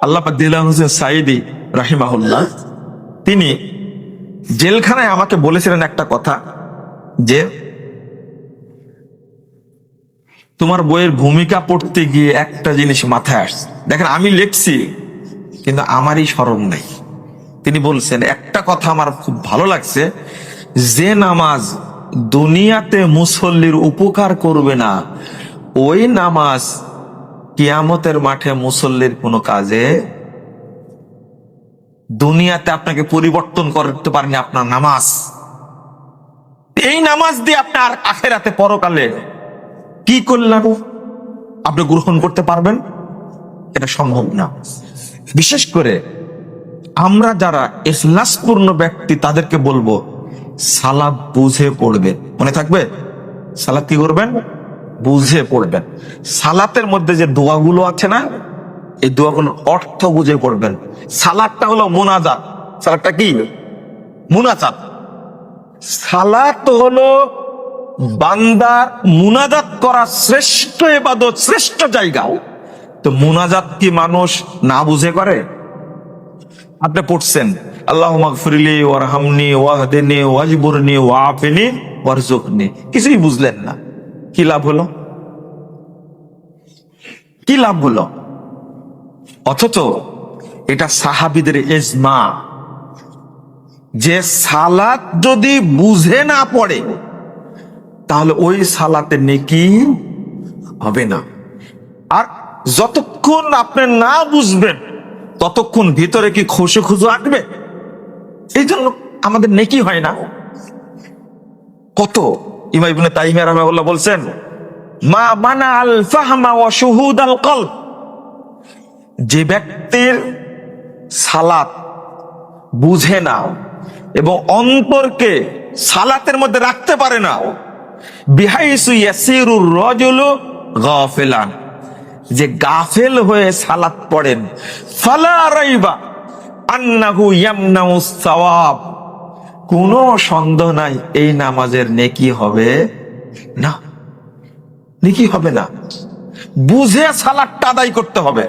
আল্লাহ দিলাম হোসেন সাইদি রাহিমাহুল্লাহ। তিনি জেলখানায় আমাকে বলেছিলেন একটা কথা যে, তোমার বইয়ের ভূমিকা পড়তে গিয়ে একটা জিনিস মাথায় আসছে। দেখেন, আমি লিখছি, কিন্তু আমারই স্মরণ নাই। তিনি বলছেন, একটা কথা আমার খুব ভালো লাগছে, যে নামাজ দুনিয়াতে মুসল্লির উপকার করবে না, ওই নামাজ কিয়ামতের মাঠে মুসল্লির কোনো কাজে দুনিয়াতে আপনাকে পরিবর্তন করতে পারেনি আপনার নামাজ। এই নামাজ দিয়ে আপনার আখেরাতে পরকালে কি করলেন আপনি গ্রহণ করতে পারবেন? এটা সম্ভব না। বিশেষ করে আমরা যারা এখলাসপূর্ণ ব্যক্তি, তাদেরকে বলব, সালাদ বুঝে পড়বেন মনে থাকবে? সালাদ কি করবেন? বুঝে পড়বেন। সালাতের মধ্যে যে দোয়াগুলো আছে না, এই দোয়াগুলোর অর্থ বুঝে পড়বেন। সালাদটা হলো মোনাজাত। সালাদটা কি? মুনাজাত। সালাত হলো বান্দার মুনাজাত করা শ্রেষ্ঠ এবাদত শ্রেষ্ঠ জায়গা। তো মুনাজাত কি মানুষ না বুঝে করে? আপনি পড়ছেন আল্লাহ মাগফিরলি ওয়ারহামনি ওয়াহদিনি ওয়াজবুরনি ওয়াফিনি ওয়ারজুকনি কিছুই বুঝলেন না। কি লাভ হলো? কি লাভ হলো? অথচ এটা সাহাবিদের এজমা যে সালাত যদি বুঝে না পড়ে, তাহলে ওই সালাতে নেকি হবে না। আর যতক্ষণ আপনি না বুঝবেন, ততক্ষণ ভিতরে কি খুশু খুশু আসবে? এই জন্য আমাদের নেকি হয় না। কত ইমাম ইবনে তাইমিয়া রাহমাহুল্লাহ বলছেন, মা মানা আল ফাহমা ওয়া শুহুদ আল কলব। যে ব্যক্তির সালাত বুঝে না এবং অন্তরকে সালাতের মধ্যে রাখতে পারে না, বিহাইসু ইয়াসিরুর রাজুলু গাফিলান। যে গাফেল হয়ে সালাত পড়েন, ফালা রাইবা আন্নাহু ইয়ামনাউ সাওয়াব। কোনো সন্দেহ নাই, এই নামাজের নেকি হবে না। নেকি হবে না। বুঝে সালাদটা আদায় করতে হবে।